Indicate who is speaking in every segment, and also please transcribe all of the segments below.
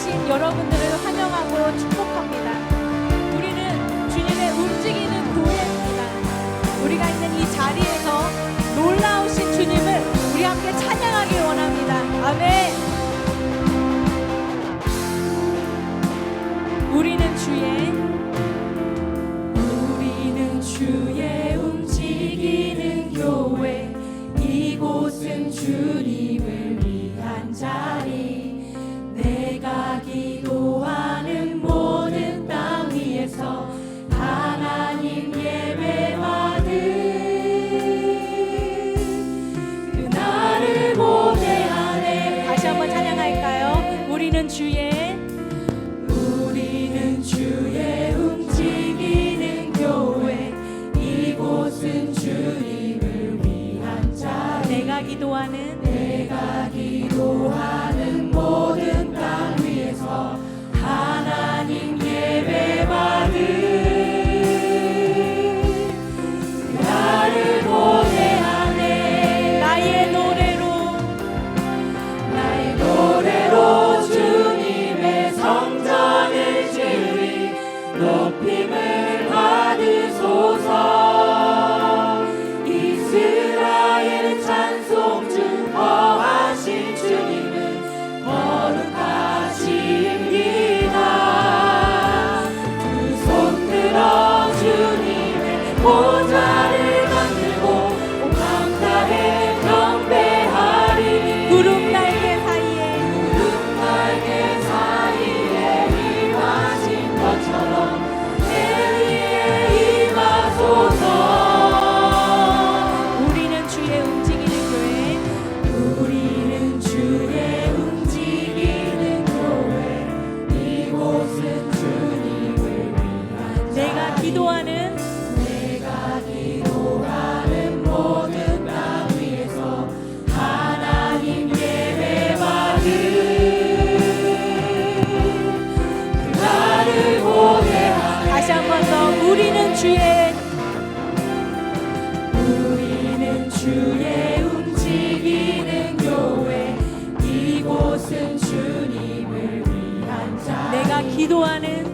Speaker 1: 오신 여러분들을 환영하고 축복합니다. 우리는 주님의 움직이는 교회입니다. 우리가 있는 이 자리에서 놀라우신 주님을 우리 함께 찬양하기 원합니다. 아멘. 우리는 주의 우리는 주의 움직이는 교회 이곳은 주님을 위한 자 into you. 我的。 우리는 주의 움직이는 교회 이곳은 주님을 위한 자. 내가 기도하는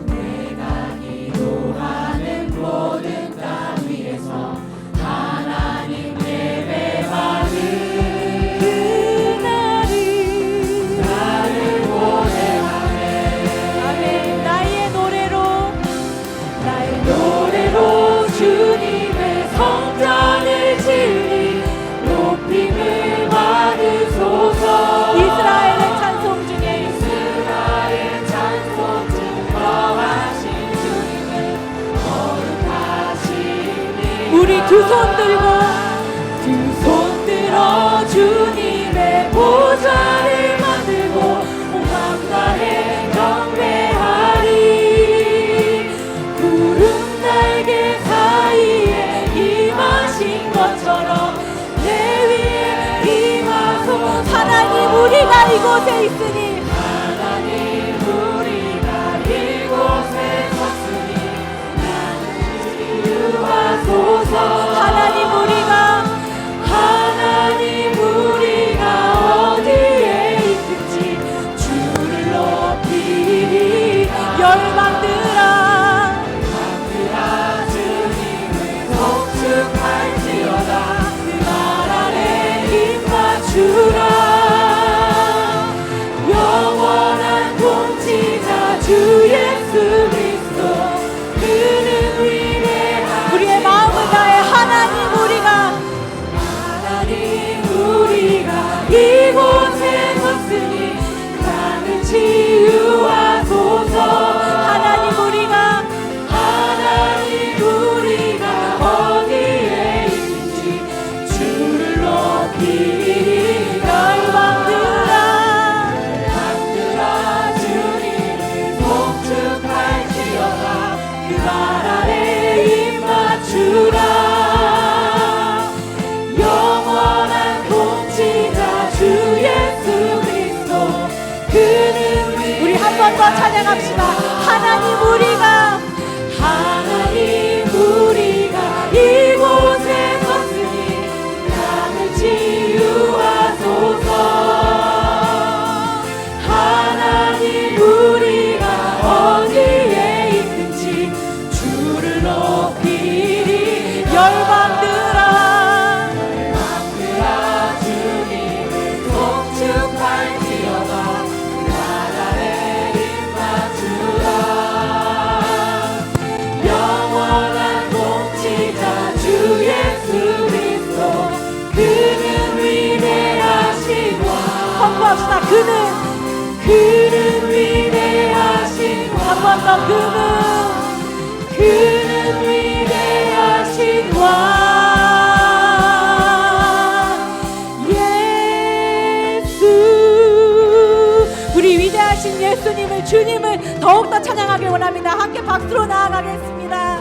Speaker 1: 예수님을
Speaker 2: 주님을 더욱더 찬양하길 원합니다. 함께 박수로 나아가겠습니다.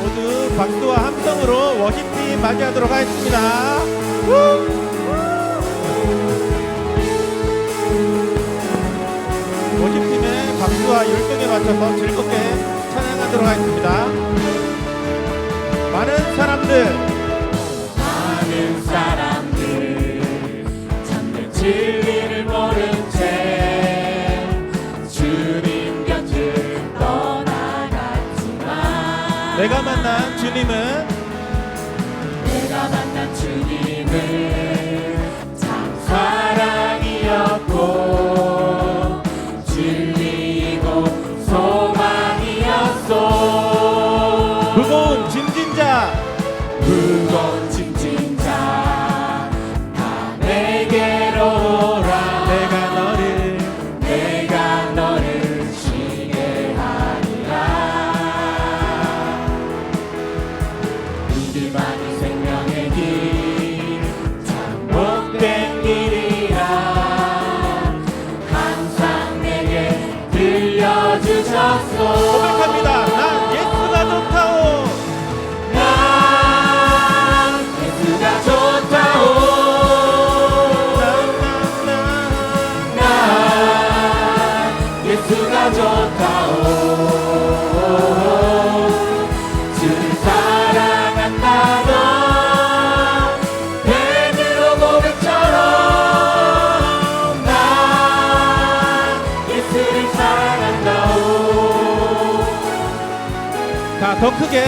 Speaker 1: 모두 박수와 함성으로 워십팀 맞이하도록 하겠습니다. 우! 맞춰서 즐겁게 찬양하도록 하겠습니다. 많은 사람들,
Speaker 3: 많은 사람들, 참된 진리를 모른 채 주님 곁을 떠나갔지만
Speaker 1: 내가 만난 주님은 크게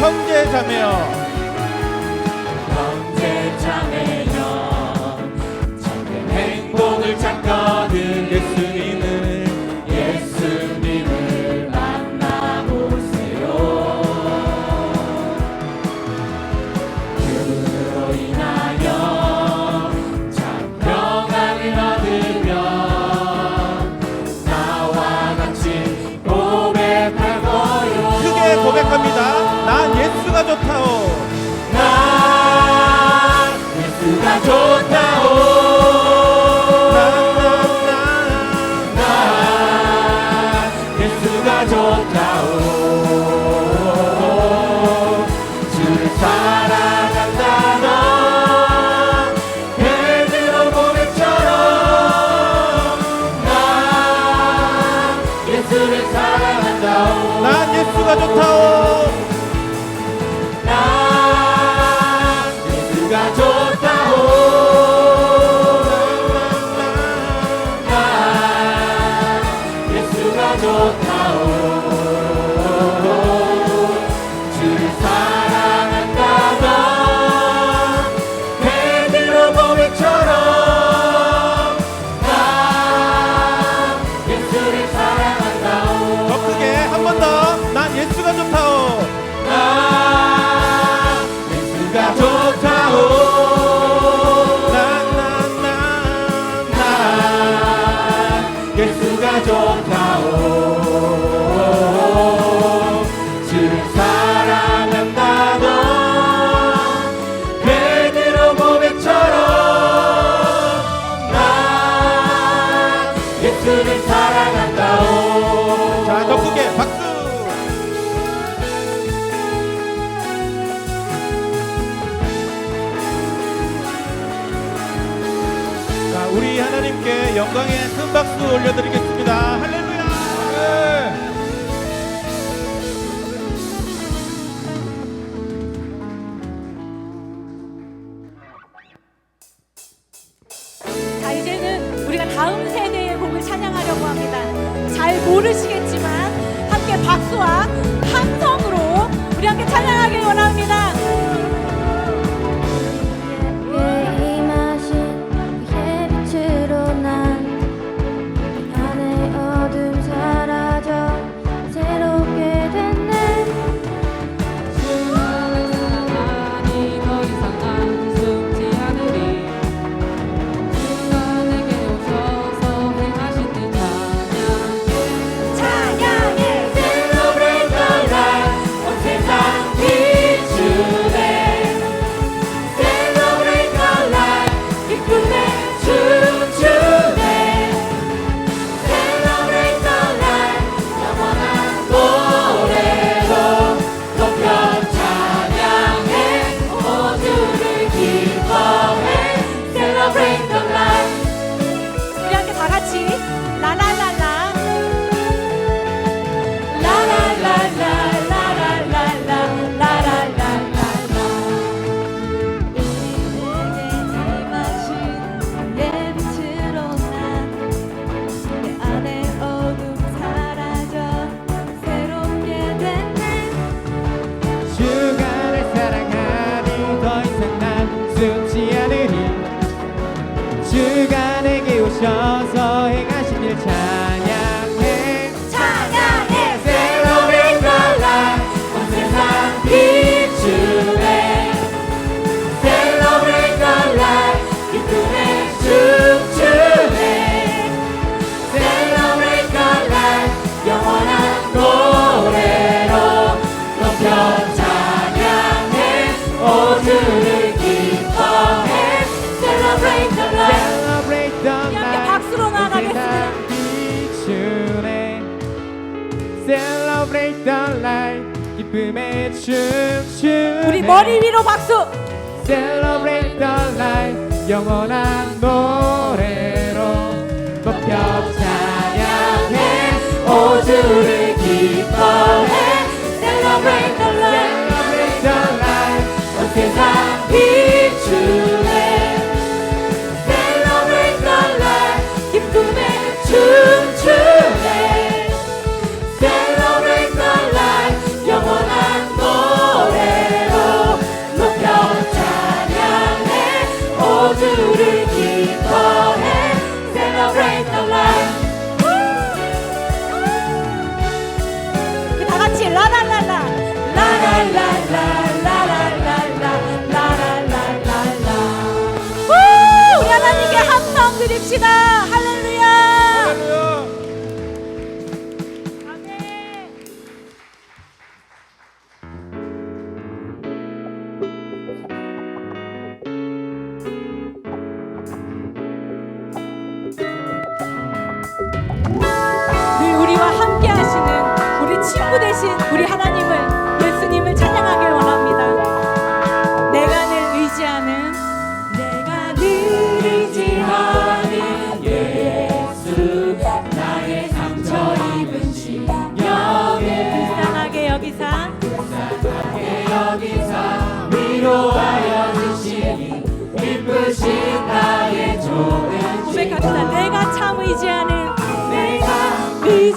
Speaker 1: 형제 자매여 power. 찬양에 큰 박수 올려드리겠습니다. 할렐루야.
Speaker 2: 자.
Speaker 4: 머리 위로 박수.
Speaker 2: Celebrate the life 영원한 노래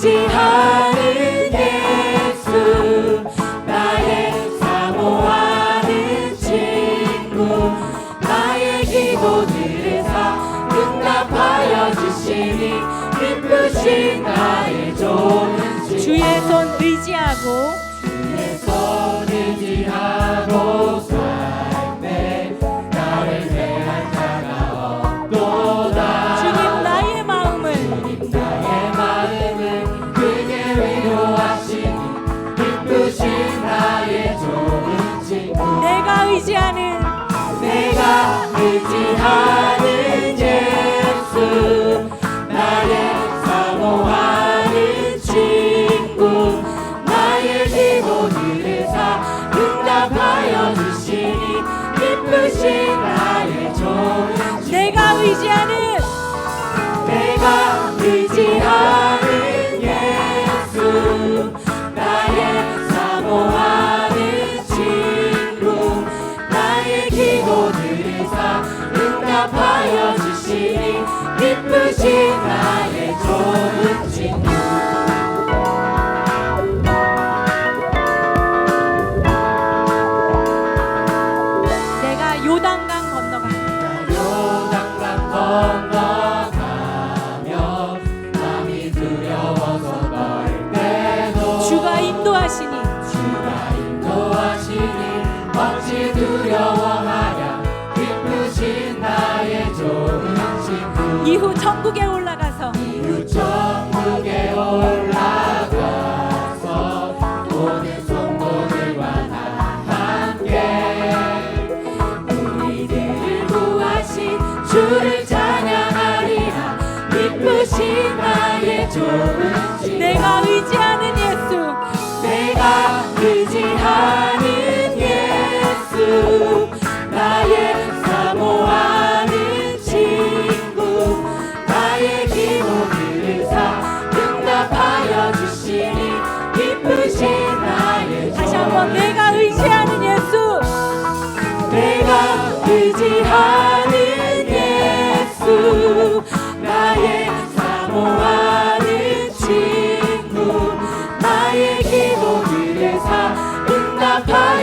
Speaker 4: 의지하는 예수 나의
Speaker 1: 사모하는 친구 나의 기도들을 다 응답하여 주시니 기쁘신 나의 좋은
Speaker 4: 주의 손 의지하고 의지하는
Speaker 1: 예수 나의 사모하는 친구 나의 기도를 사 응답하여 주시니 기쁘신 나의 좋은
Speaker 4: 내가 의지하는
Speaker 1: 내가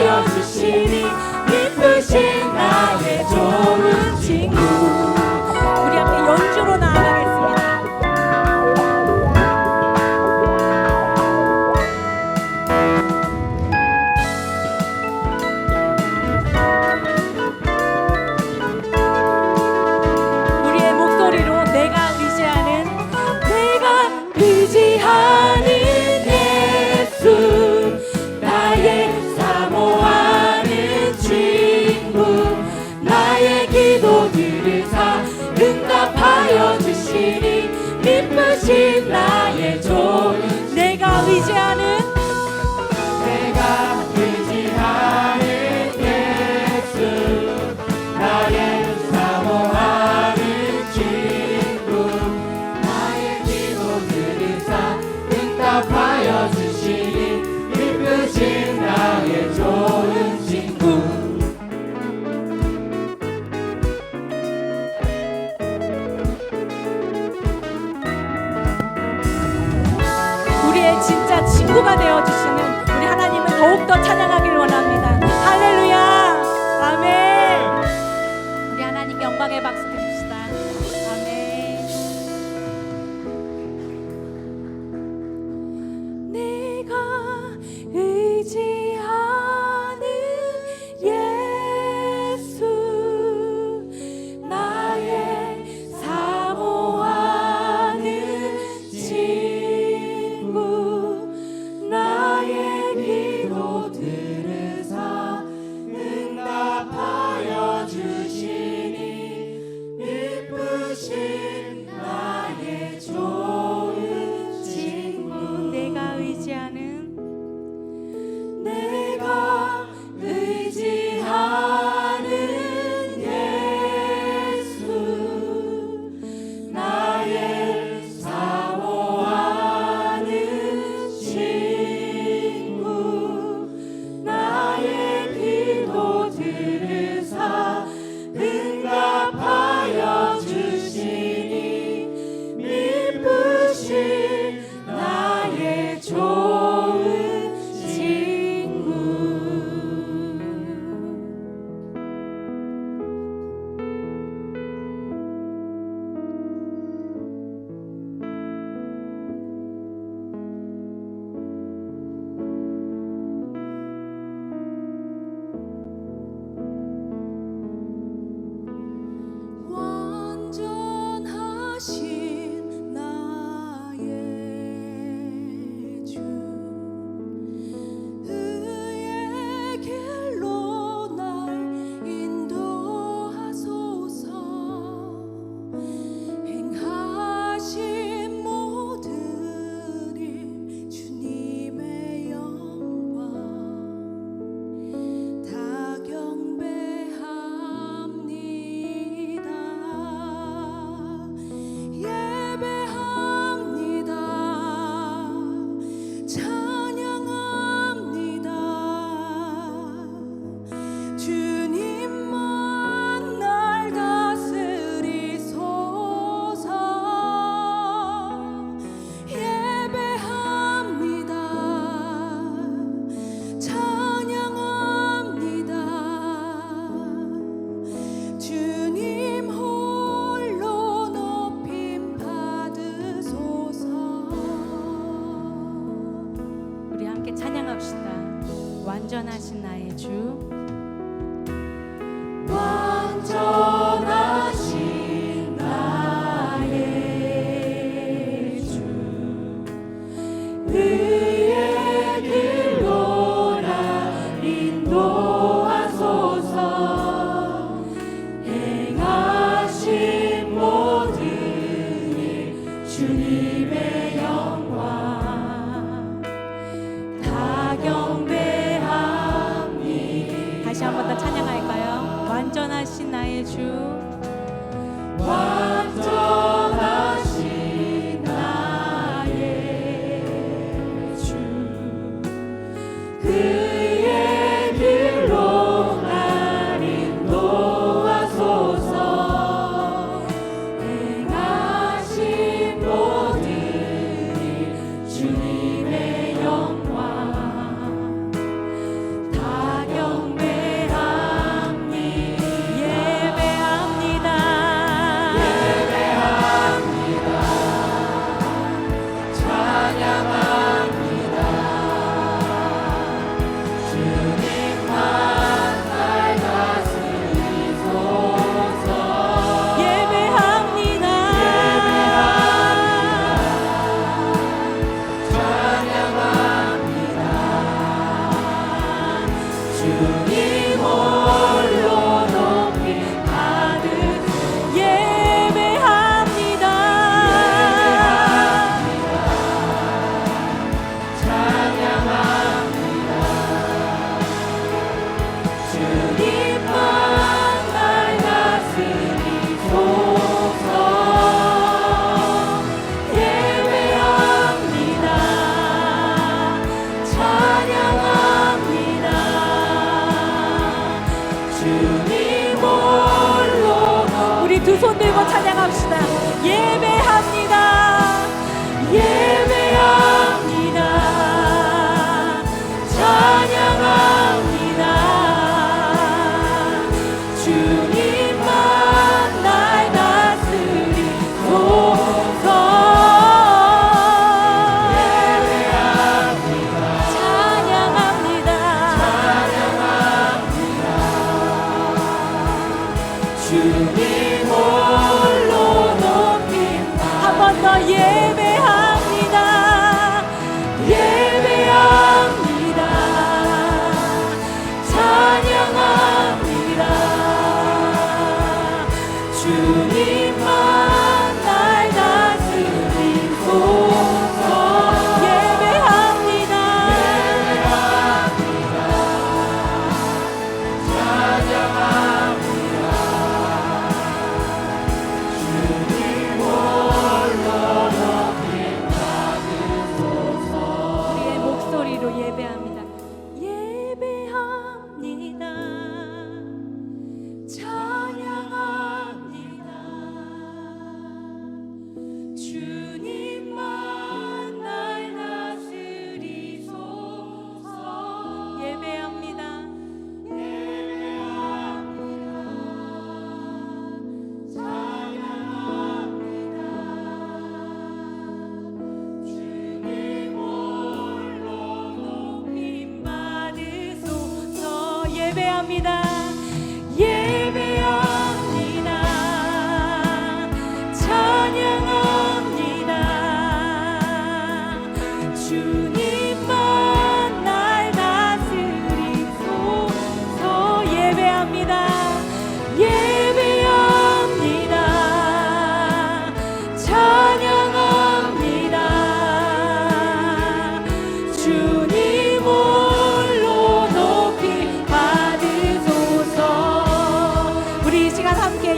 Speaker 1: 지켜주시니 기쁘신 나의 종을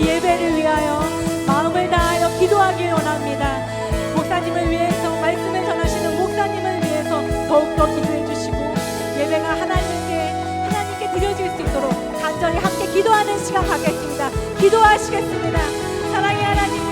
Speaker 2: 예배를 위하여 마음을 다하여 기도하기 원합니다. 목사님을 위해서 말씀을 전하시는 목사님을 위해서 더욱더 기도해 주시고 예배가 하나님께 하나님께 드려질 수 있도록 간절히 함께 기도하는 시간 갖겠습니다. 기도하시겠습니다. 사랑의 하나님.